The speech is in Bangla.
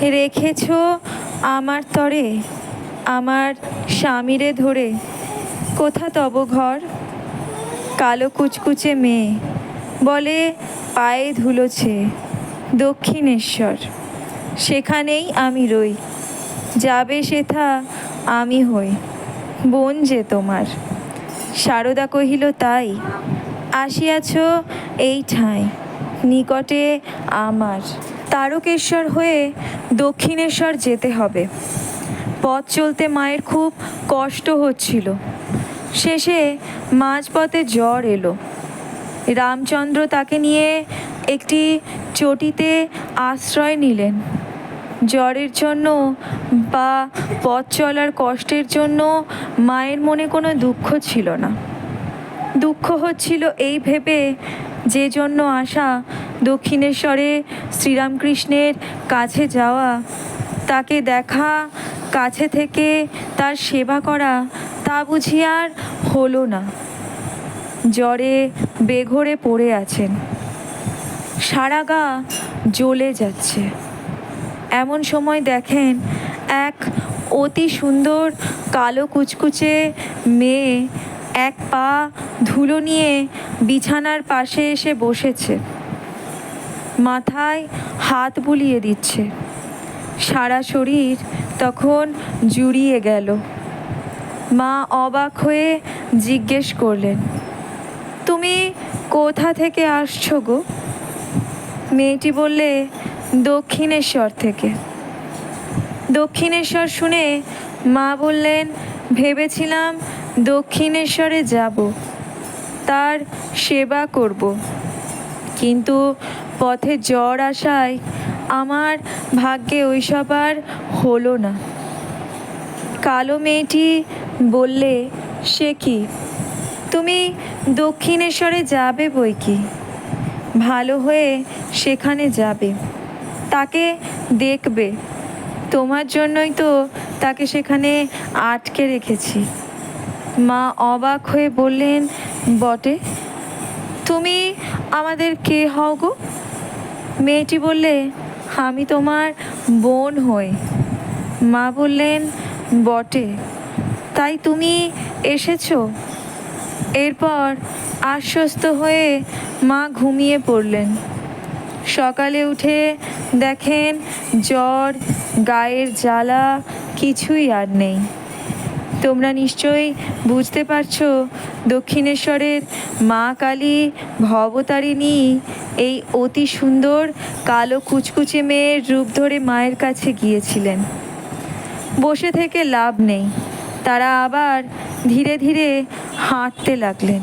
রেখেছ আমার তরে, আমার স্বামীরে ধরে। কোথা তব ঘর? কালো কুচকুচে মেয়ে, বলে পায়ে ধুলোছে দক্ষিণেশ্বর। সেখানেই আমি রই, যাবে সেথা আমি হই, বোন যে তোমার। সারদা কহিল, তাই। আসিয়াছ এই ঠাঁই নিকটে আমার। তারকেশ্বর হয়ে দক্ষিণেশ্বর যেতে হবে। পথ চলতে মায়ের খুব কষ্ট হচ্ছিল। শেষে মাঝপথে জ্বর এলো। রামচন্দ্র তাকে নিয়ে একটি চটিতে আশ্রয় নিলেন। জ্বরের জন্য বা পথ চলার কষ্টের জন্য মায়ের মনে কোনো দুঃখ ছিল না। দুঃখ হচ্ছিল এই ভেবে যে জন্য আসা দক্ষিণেশ্বরে শ্রীরামকৃষ্ণের কাছে যাওয়া, তাকে দেখা, কাছে থেকে তার সেবা করা, তা বুঝি আর হলো না। জ্বরে বেঘরে পড়ে আছেন। সারা গা জ্বলে যাচ্ছে। এমন সময় দেখেন এক অতি সুন্দর কালো কুচকুচে মেয়ে এক পা ধুলো নিয়ে বিছানার পাশে এসে বসেছে। মাথায় হাত বুলিয়ে দিচ্ছে। সারা শরীর তখন জুড়িয়ে গেল। মা অবাক হয়ে জিজ্ঞেস করলেন, তুমি কোথা থেকে আসছো গো? মেয়েটি বললে, দক্ষিণেশ্বর থেকে। দক্ষিণেশ্বর শুনে মা বললেন, ভেবেছিলাম দক্ষিণেশ্বরে যাব, তার সেবা করব। কিন্তু পথে জ্বর আসায় আমার ভাগ্যে ওইসব আর হলো না। কালো মেয়েটি বললে, সে কি? তুমি দক্ষিণেশ্বরে যাবে বই কি? ভালো হয়ে সেখানে যাবে। তাকে দেখবে। তোমার জন্যই তো তাকে সেখানে আটকে রেখেছি। মা অবাক হয়ে বললেন, বটে, তুমি আমাদের কে হও গো? মেয়েটি বললে, আমি তোমার বোন হই। মা বললেন, বটে। তাই তুমি এসেছ? এরপর আশ্বস্ত হয়ে মা ঘুমিয়ে পড়লেন। সকালে উঠে দেখেন জ্বর, গায়ের জ্বালা, কিছুই আর নেই। তোমরা নিশ্চয়ই বুঝতে পারছ, দক্ষিণেশ্বরের মা কালী ভবতারিণী এই অতি সুন্দর কালো কুচকুচে মেয়ের রূপ ধরে মায়ের কাছে গিয়েছিলেন। বসে থেকে লাভ নেই। তারা আবার ধীরে ধীরে হাঁটতে লাগলেন।